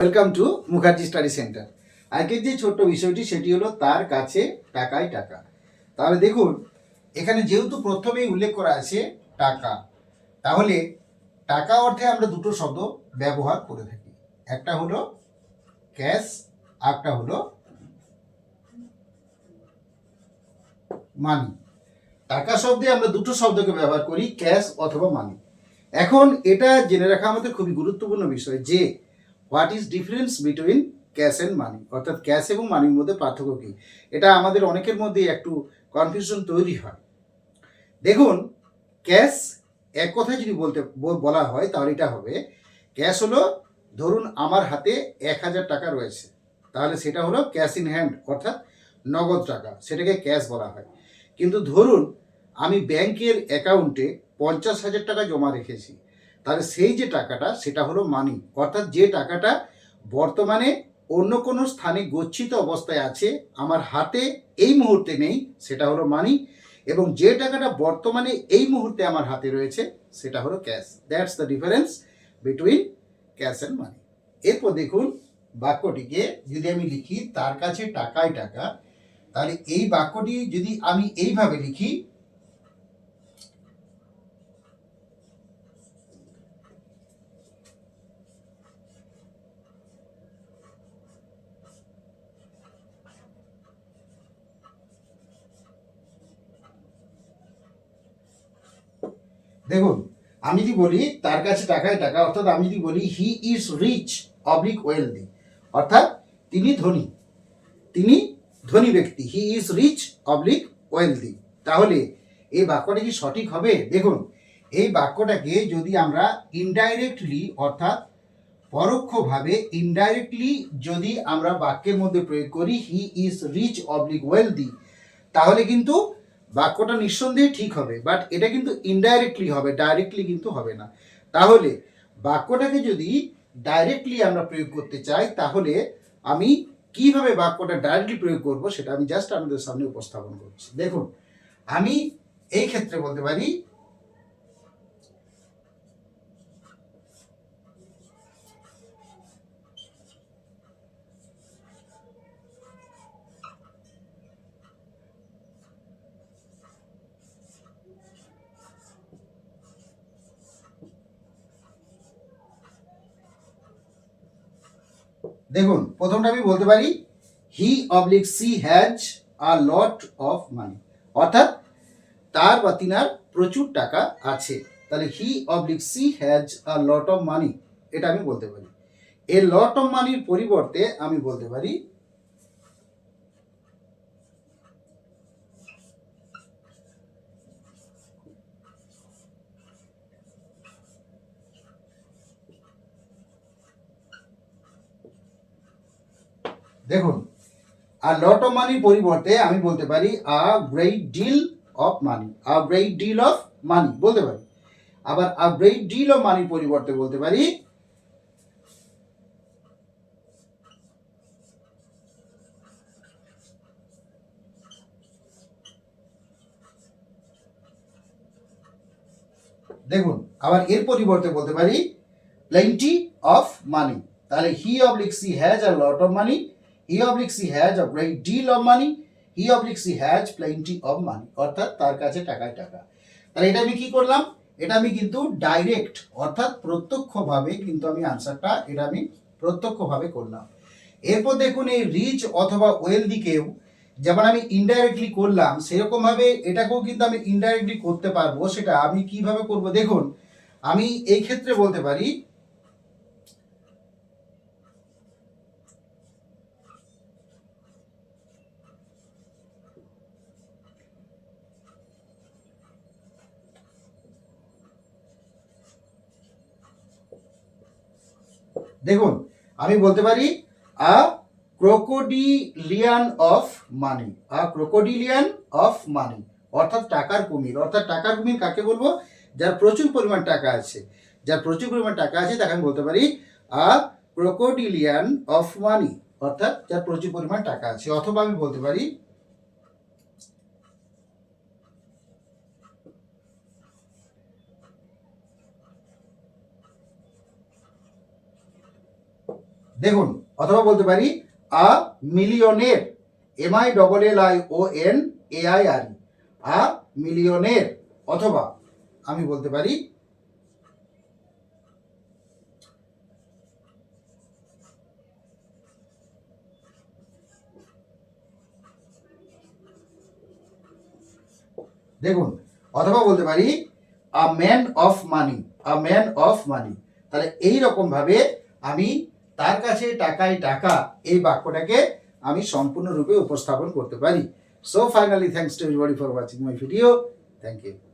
Welcome to Mukherjee study centre আজকের যে ছোট্ট বিষয়টি, সেটি হলো তার কাছে টাকাই টাকা। তাহলে দেখুন, এখানে যেহেতু প্রথমেই উল্লেখ করা আছে টাকা, তাহলে টাকা অর্থে আমরা দুটো শব্দ ব্যবহার করে থাকি। একটা হলো ক্যাশ একটা হলো মানি। টাকা শব্দে আমরা দুটো শব্দকে ব্যবহার করি, ক্যাশ অথবা মানি। এখন এটা জেনে রাখা আমাদের খুবই গুরুত্বপূর্ণ বিষয় যে what is difference between cash and money অর্থাৎ ক্যাশ এবং মানির মধ্যে পার্থক্য কী? এটা আমাদের অনেকের মধ্যে একটু কনফিউশন তৈরি হয়। দেখুন ক্যাশ এক কথায় যদি বলতে, বলা হয় তাহলে এটা হবে ক্যাশ হলো, ধরুন আমার হাতে এক হাজার টাকা রয়েছে, তাহলে সেটা হলো ক্যাশ ইন হ্যান্ড অর্থাৎ নগদ টাকা, সেটাকে ক্যাশ বলা হয়। কিন্তু ধরুন, আমি ব্যাংকের অ্যাকাউন্টে পঞ্চাশ হাজার টাকা জমা রেখেছি তাহলে সেই যে টাকাটা, সেটা হলো মানি অর্থাৎ যে টাকাটা বর্তমানে অন্য কোনো স্থানে গচ্ছিত অবস্থায় আছে, আমার হাতে এই মুহূর্তে নেই, সেটা হলো মানি এবং যে টাকাটা বর্তমানে এই মুহূর্তে আমার হাতে রয়েছে, সেটা হলো cash that's the difference between cash and money এরপর দেখুন বাক্যটিকে যদি আমি লিখি, তার কাছে টাকায় টাকা, তাহলে এই বাক্যটি যদি আমি এইভাবে লিখি দেখুন, আমি যদি বলি তার কাছে টাকায় টাকা, অর্থাৎ আমি যদি বলি he is rich oblique wealthy অর্থাৎ তিনি ধনী তিনি ধনী ব্যক্তি he is rich oblique wealthy তাহলে এই বাক্যটা কি সঠিক হবে? দেখুন, এই বাক্যটাকে যদি আমরা ইনডাইরেক্টলি অর্থাৎ পরোক্ষভাবে ইনডাইরেক্টলি যদি আমরা বাক্যের মধ্যে প্রয়োগ করি he is rich oblique wealthy তাহলে কিন্তু বাক্যটা নিঃসন্দেহে ঠিক হবে বাট এটা কিন্তু ইনডাইরেক্টলি হবে ডাইরেক্টলি কিন্তু হবে না। তাহলে বাক্যটাকে যদি ডাইরেক্টলি আমরা প্রয়োগ করতে চাই, তাহলে আমি কীভাবে বাক্যটা ডাইরেক্টলি প্রয়োগ করব সেটা আমি জাস্ট আপনাদের সামনে উপস্থাপন করছি। দেখুন, আমি এই ক্ষেত্রে বলতে পারি দেখুন, প্রথমটা আমি বলতে পারি he oblique she has a lot of money অর্থাৎ, তার বা তিনার প্রচুর টাকা আছে। তাহলে he oblique she has a lot of money এটা আমি বলতে পারি। এ লট অফ মানির পরিবর্তে আমি বলতে পারি দেখুন আর লট অফ মানির পরিবর্তে আমি বলতে পারি a great deal of money a great deal of money বলতে পারি। আবার আ গ্রেট ডিল অফ মানির পরিবর্তে বলতে পারি দেখুন, আবার এর পরিবর্তে বলতে পারি প্লেন্টি অফ মানি তাহলে he oblique she has a lot of money he oblique she has a great deal of money he oblique she has plenty of money অর্থাৎ তার কাছে টাকায় টাকা। তাহলে এটা আমি কি করলাম? এটা আমি কিন্তু ডাইরেক্ট অর্থাৎ প্রত্যক্ষভাবে কিন্তু আমি আনসারটা এটা আমি প্রত্যক্ষভাবে করলাম। এরপর দেখুন এই রিচ অথবা ওয়েলদিকেও যেমন আমি ইনডাইরেক্টলি করলাম, সেরকমভাবে এটাকেও কিন্তু আমি ইনডাইরেক্টলি করতে পারব, সেটা আমি কীভাবে করব? দেখুন, আমি এই ক্ষেত্রে বলতে পারি দেখুন, আমি বলতে পারি আ ক্রোকোডিলিয়ান of money, a ক্রোকোডিলিয়ান of money, অর্থাৎ টাকার কুমির। অর্থাৎ টাকার কুমির কাকে বলব? যার প্রচুর পরিমাণ টাকা আছে। যার প্রচুর পরিমাণ টাকা আছে, তাকে আমি বলতে পারি আ ক্রোকোডিলিয়ান অফ মানি, অর্থাৎ যার প্রচুর পরিমাণ টাকা আছে। অথবা আমি বলতে পারি দেখুন, অথবা বলতে পারি, a millionaire, M I double L I O N A I R a millionaire, অথবা আমি বলতে পারি, দেখুন, অথবা বলতে পারি, a man of money, a man of money. তাহলে এই রকম ভাবে আমি তার কাছে টাকাই টাকা, এই বাক্যটাকে আমি সম্পূর্ণরূপে উপস্থাপন করতে পারি। So finally thanks to everybody for watching my video thank you